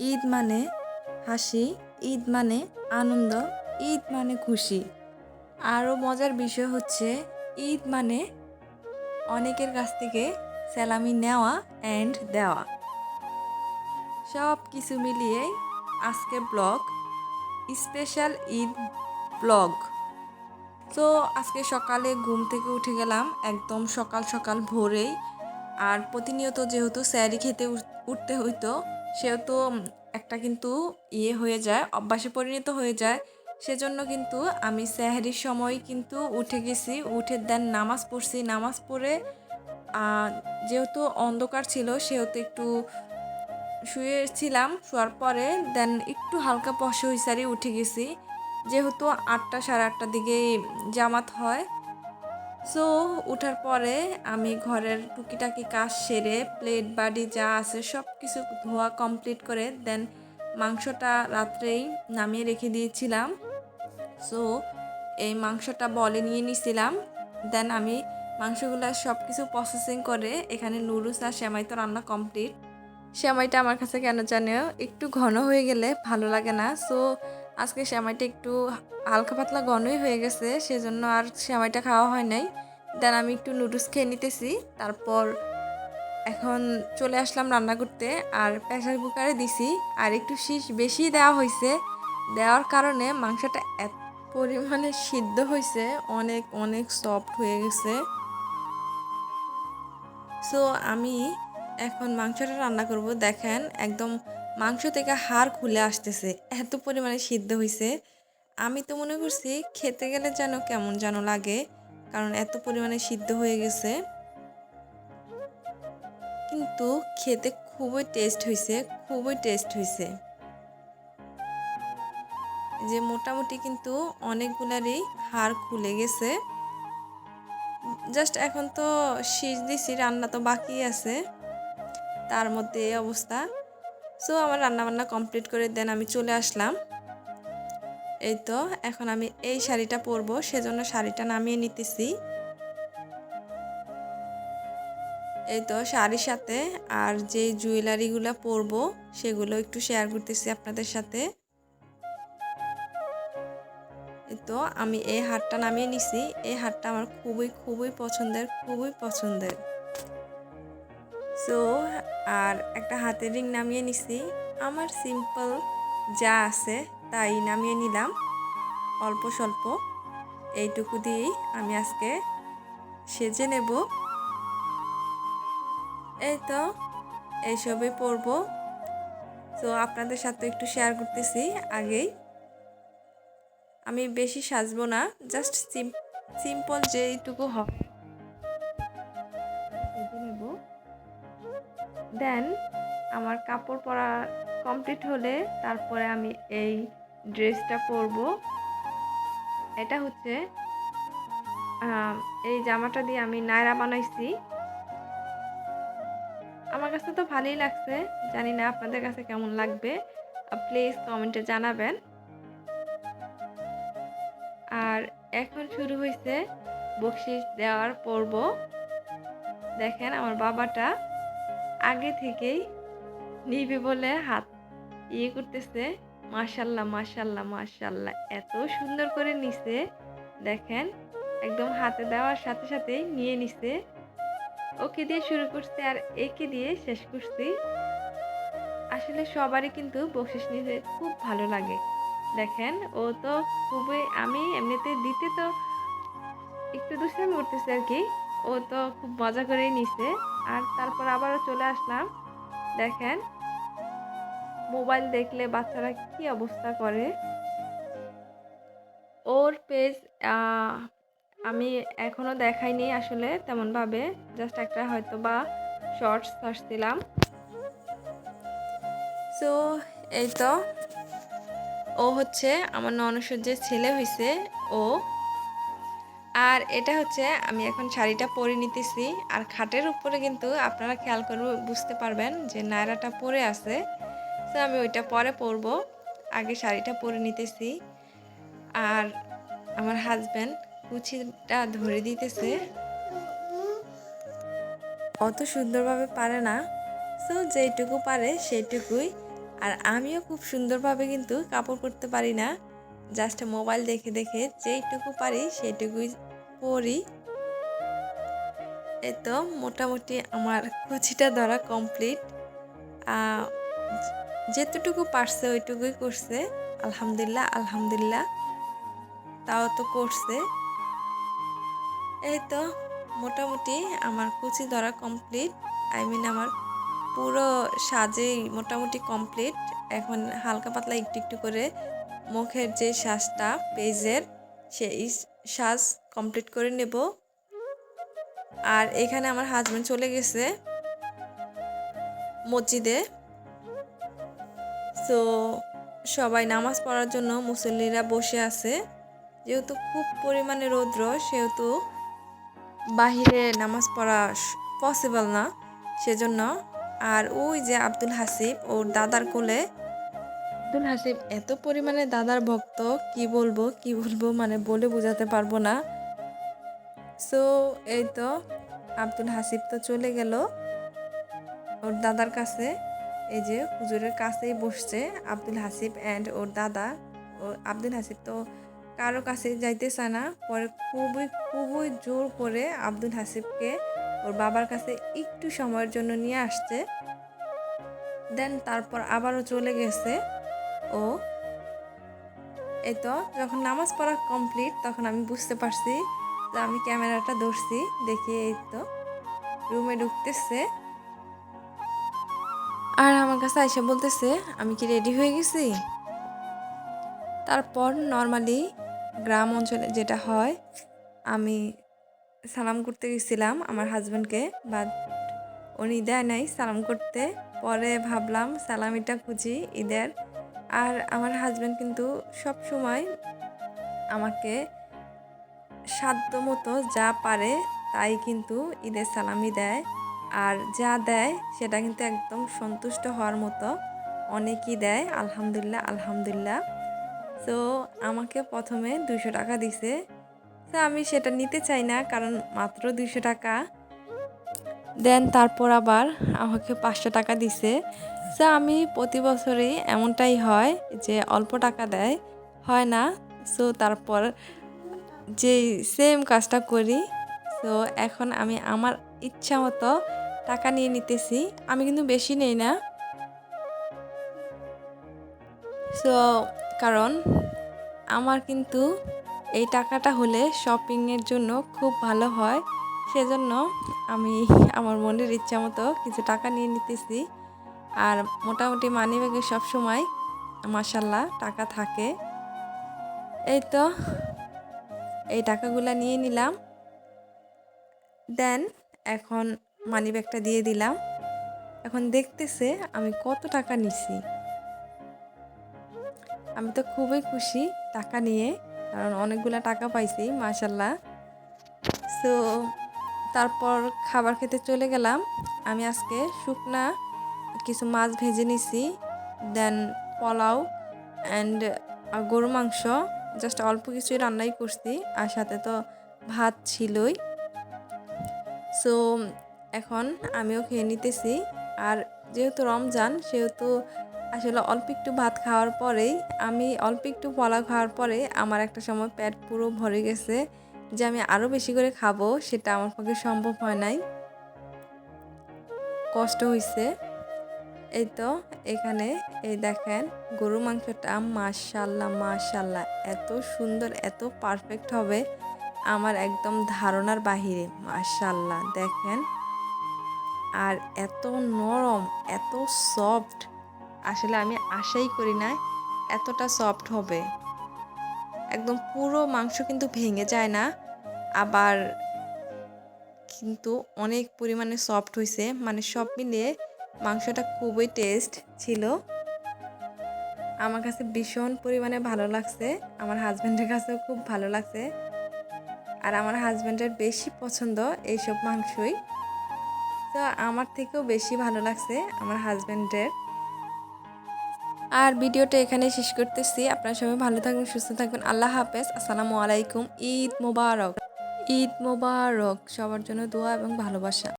ঈদ মানে হাসি, ঈদ মানে আনন্দ, ঈদ মানে খুশি। আরও মজার বিষয় হচ্ছে, ঈদ মানে অনেকের কাছ থেকে স্যালামি নেওয়া অ্যান্ড দেওয়া। সব কিছু মিলিয়ে আজকের ব্লগ স্পেশাল ঈদ ব্লগ। তো আজকে সকালে ঘুম থেকে উঠে গেলাম, একদম সকাল সকাল ভোরেই। আর প্রতিনিয়ত যেহেতু স্যারি খেতে উঠতে হইতো সেহেতু একটা কিন্তু ইয়ে হয়ে যায়, অভ্যাসে পরিণত হয়ে যায়। সেজন্য কিন্তু আমি স্যাহারির সময় কিন্তু উঠে গেছি, উঠে দেন নামাজ পড়ছি। নামাজ পড়ে যেহেতু অন্ধকার ছিল, সেহেতু একটু শুয়েছিলাম, শোয়ার পরে দেন একটু হালকা পশে হইসারি উঠে গেছি। যেহেতু আটটা, সাড়ে আটটার দিকে জামাত হয় সো উঠার পরে আমি ঘরের টুকিটাকি কাজ সেরে প্লেট বাড়ি যা আছে সব কিছু ধোয়া কমপ্লিট করে দেন মাংসটা রাত্রেই নামিয়ে রেখে দিয়েছিলাম। সো এই মাংসটা বলে নিয়ে নিছিলাম। দেন আমি মাংসগুলো সব কিছু প্রসেসিং করে এখানে নুডলস আর সেমাই তো রান্না কমপ্লিট সেমাইটা আমার কাছে কেন জানেও? একটু ঘন হয়ে গেলে ভালো লাগে না। সো আজকে সেমাইটা একটু হালকা পাতলা ঘনই হয়ে গেছে, সেজন্য আর সেমাইটা খাওয়া হয় নাই। দেন আমি একটু নুডলস খেয়ে নিতেছি, তারপর এখন চলে আসলাম রান্না করতে, আর প্রেসার কুকারে দিছি, আর একটু শীষ বেশি দেওয়া হয়েছে দেওয়ার কারণে মাংসটা এত পরিমাণে সিদ্ধ হয়েছে অনেক অনেক সফট হয়ে গেছে। সো আমি এখন মাংসটা রান্না করব, দেখেন একদম মাংস থেকে হাড় খুলে আসতেছে, এত পরিমাণে সিদ্ধ হয়েছে আমি তো মনে করছি খেতে গেলে যেন কেমন যেন লাগে, কারণ এত পরিমাণে সিদ্ধ হয়ে গেছে। কিন্তু খেতে খুবই টেস্ট হয়েছে খুবই টেস্ট হয়েছে যে মোটামুটি কিন্তু অনেকগুলারই হাড় খুলে গেছে। জাস্ট এখন তো শীষ দিছি, রান্না তো বাকি আছে। তার মধ্যে এই অবস্থা। সো আমার রান্না বান্না কমপ্লিট করে দেন, আমি চলে আসলাম। এই তো, এখন আমি এই শাড়িটা পরবো, সেজন্য শাড়িটা নামিয়ে নিতেছি। এই তো, শাড়ির সাথে আর যে জুয়েলারিগুলো পরবো, সেগুলো একটু শেয়ার করতেছি আপনাদের সাথে। এই তো, আমি এই হারটা নামিয়ে নিছি। এই হারটা আমার খুবই খুবই পছন্দের খুবই পছন্দের। সো আর একটা হাতের রিং নামিয়ে নিছি। আমার সিম্পল যা আছে তাই নামিয়ে নিলাম। অল্প স্বল্প। এইটুকু দিয়েই আমি আজকে সেজে নেব। এই তো, এইসবই পরবো। তো আপনাদের সাথে একটু শেয়ার করতেছি আগেই। আমি বেশি সাজবো না জাস্ট সিম্পল যেইটুকু হয়। দেন আমার কাপড় পরা কমপ্লিট হলে তারপরে আমি এই ড্রেসটা পরবো। এটা হচ্ছে এই জামাটা দিয়ে আমি নায়রা বানাইছি। আমার কাছে তো ভালোই লাগছে, জানি না আপনাদের কাছে কেমন লাগবে প্লিজ কমেন্টে জানাবেন। আর এখন শুরু হয়েছে বকশিস দেওয়ার পর্ব। দেখেন আমার বাবাটা আগে থেকেই নিবে বলে হাত ইয়ে করতেছে। মাশাল্লাহ মাশাল্লাহ মাশাল্লাহ। এত সুন্দর করে নিছে। দেখেন, একদম হাতে দেওয়ার সাথে সাথেই নিয়ে নিছে। ওকে দিয়ে শুরু করছে আর একে দিয়ে শেষ করছি। আসলে সবারই কিন্তু বকশিস নিতে খুব ভালো লাগে। দেখেন, ও তো খুবই, আমি এমনিতে দিতে তো একটু দুষ্টামি করতেছে আর কি। ও তো খুব মজা করেই নিছে। আর তারপর আবারও চলে আসলাম। দেখেন, মোবাইল দেখলে বাচ্চারা কি অবস্থা করে। ওর পেজ আমি এখনও দেখাইনি আসলে তেমনভাবে। জাস্ট একটা হয়তো বা শর্টস দিলাম সো এই তো। ও হচ্ছে আমার ননসর যে ছেলে হয়েছে ও আর এটা হচ্ছে আমি এখন শাড়িটা পরে নিতেছি। আর খাটের উপরে কিন্তু আপনারা খেয়াল করে বুঝতে পারবেন যে নায়রাটা পরে আছে। তো আমি ওইটা পরে পরবো। আগে শাড়িটা পরে নিতেছি। আর আমার হাজব্যান্ড কুচিটা ধরে দিতেছে। অত সুন্দরভাবে পারে না। সো যেইটুকু পারে সেইটুকুই। আর আমিও খুব সুন্দরভাবে কিন্তু কাপড় করতে পারি না। জাস্ট মোবাইল দেখে দেখে যেইটুকু পারি সেইটুকুই পরি এই তো মোটামুটি আমার কুচিটা ধরা কমপ্লিট যেতটুকু পারছে ওইটুকুই করছে। আলহামদুলিল্লাহ আলহামদুলিল্লাহ। তাও তো করছে। এই তো মোটামুটি আমার কুচি ধরা কমপ্লিট আই মিন আমার পুরো সাজেই মোটামুটি কমপ্লিট এখন হালকা পাতলা একটু একটু করে মুখের যে শ্বাসটা, পেজের সেই শ্বাস কমপ্লিট করে নেব। আর এখানে আমার হাজব্যান্ড চলে গেছে মসজিদে। তো সবাই নামাজ পড়ার জন্য মুসল্লিরা বসে আছে। যেহেতু খুব পরিমাণে রৌদ্র, সেহেতু বাহিরে নামাজ পড়া পসিবল না, সেজন্য। আর ওই যে আব্দুল হাসিব, ওর দাদার কোলে আব্দুল হাসিব এত পরিমাণে দাদার ভক্ত, কি বলব কি বলব মানে বলে বোঝাতে পারব না। সো এই তো আব্দুল হাসিব তো চলে গেল। ওর দাদার কাছে, এই যে হুজুরের কাছেই বসছে আব্দুল হাসিব অ্যান্ড ওর দাদা। ও, আব্দুল হাসিব তো কারও কাছে যাইতে চায় না। পরে খুবই খুবই জোর করে আব্দুল হাসিবকে ওর বাবার কাছে একটু সময়ের জন্য নিয়ে আসছে। দেন তারপর আবারও চলে গেছে। ও? এই তো যখন নামাজ পড়া কমপ্লিট তখন আমি বুঝতে পারছি যে আমি ক্যামেরাটা ধরছি। দেখি এই তো রুমে ঢুকতেছে। আর আমার কাছে আইসা বলতেছে, আমি কি রেডি হয়ে গেছি? তারপর নর্মালি গ্রাম অঞ্চলে যেটা হয়, আমি সালাম করতে গেছিলাম আমার হাজব্যান্ডকে বাট উনি দেয় নাই সালাম করতে। পরে ভাবলাম, সালামিটা খুঁজি ঈদের। আর আমার হাজব্যান্ড কিন্তু সব সময় আমাকে সাধ্য মতো যা পারে তাই কিন্তু ঈদের সালামি দেয়। আর যা দেয় সেটা কিন্তু একদম সন্তুষ্ট হওয়ার মতো অনেকই দেয়। আলহামদুলিল্লাহ আলহামদুলিল্লাহ। তো আমাকে প্রথমে দুশো টাকা দিছে। তো আমি সেটা নিতে চাই না, কারণ মাত্র দুশো টাকা। দেন তারপর আবার আমাকে পাঁচশো টাকা দিছে। তো আমি প্রতি বছরই এমনটাই হয় যে অল্প টাকা দেয়, হয় না। সো তারপর যে সেম কাজটা করি তো এখন আমি আমার ইচ্ছা মতো টাকা নিয়ে নিতেছি। আমি কিন্তু বেশি নেই না। সো কারণ আমার কিন্তু এই টাকাটা হলে শপিংয়ের জন্য খুব ভালো হয়। সেজন্য আমি আমার মনের ইচ্ছা মতো কিছু টাকা নিয়ে নিতেছি। আর মোটামুটি মানি ব্যাগে সবসময় মাসাল্লাহ টাকা থাকে। এই তো, এই টাকাগুলো নিয়ে নিলাম। দেন এখন মানি ব্যাগটা দিয়ে দিলাম। এখন দেখতেছে আমি কত টাকা নিছি। আমি তো খুবই খুশি টাকা নিয়ে, কারণ অনেকগুলো টাকা পাইছি, মাশাল্লাহ। সো তারপর খাবার খেতে চলে গেলাম। আমি আজকে শুকনা কিছু মাছ ভেজে নিছি দেন পোলাও অ্যান্ড গরু মাংস। জাস্ট অল্প কিছুই রান্নাই করছি, আর সাথে তো ভাত ছিলই। সো এখন আমিও খেয়ে নিতেছি। আর যেহেতু রমজান, সেহেতু আসলে অল্প একটু ভাত খাওয়ার পরেই, আমি অল্প একটু পোলাও খাওয়ার পরে আমার একটা সময় পেট পুরো ভরে গেছে। যে আমি আরও বেশি করে খাব, সেটা আমার পক্ষে সম্ভব হয় নাই। কষ্ট হয়েছে এই তো, এখানে এই দেখেন গরু মাংসটা মাশাল্লাহ মাশাল্লাহ, এত সুন্দর, এত পারফেক্ট হবে আমার একদম ধারণার বাহিরে, মাশাল্লাহ, দেখেন। আর এত নরম, এত সফট আসলে আমি আশাই করি না, এতটা সফট হবে। একদম পুরো মাংস কিন্তু ভেঙে যায় না। আবার কিন্তু অনেক পরিমাণে সফট হয়েছে মানে সব মিলিয়ে মাংসটা খুবই টেস্ট ছিল। আমার কাছে ভীষণ পরিমাণে ভালো লাগছে। আমার হাজব্যান্ডের কাছেও খুব ভালো লাগছে। আর আমার হাজব্যান্ডের বেশি পছন্দ এইসব মাংসই। তো আমার থেকেও বেশি ভালো লাগছে আমার হাজব্যান্ডের আর ভিডিওটা এখানে শেষ করতেছি। আপনারা সবাই ভালো থাকবেন, সুস্থ থাকবেন। আল্লাহ হাফেজ। আসসালামু আলাইকুম। ঈদ মোবারক। ঈদ মোবারক। সবার জন্য দোয়া এবং ভালোবাসা।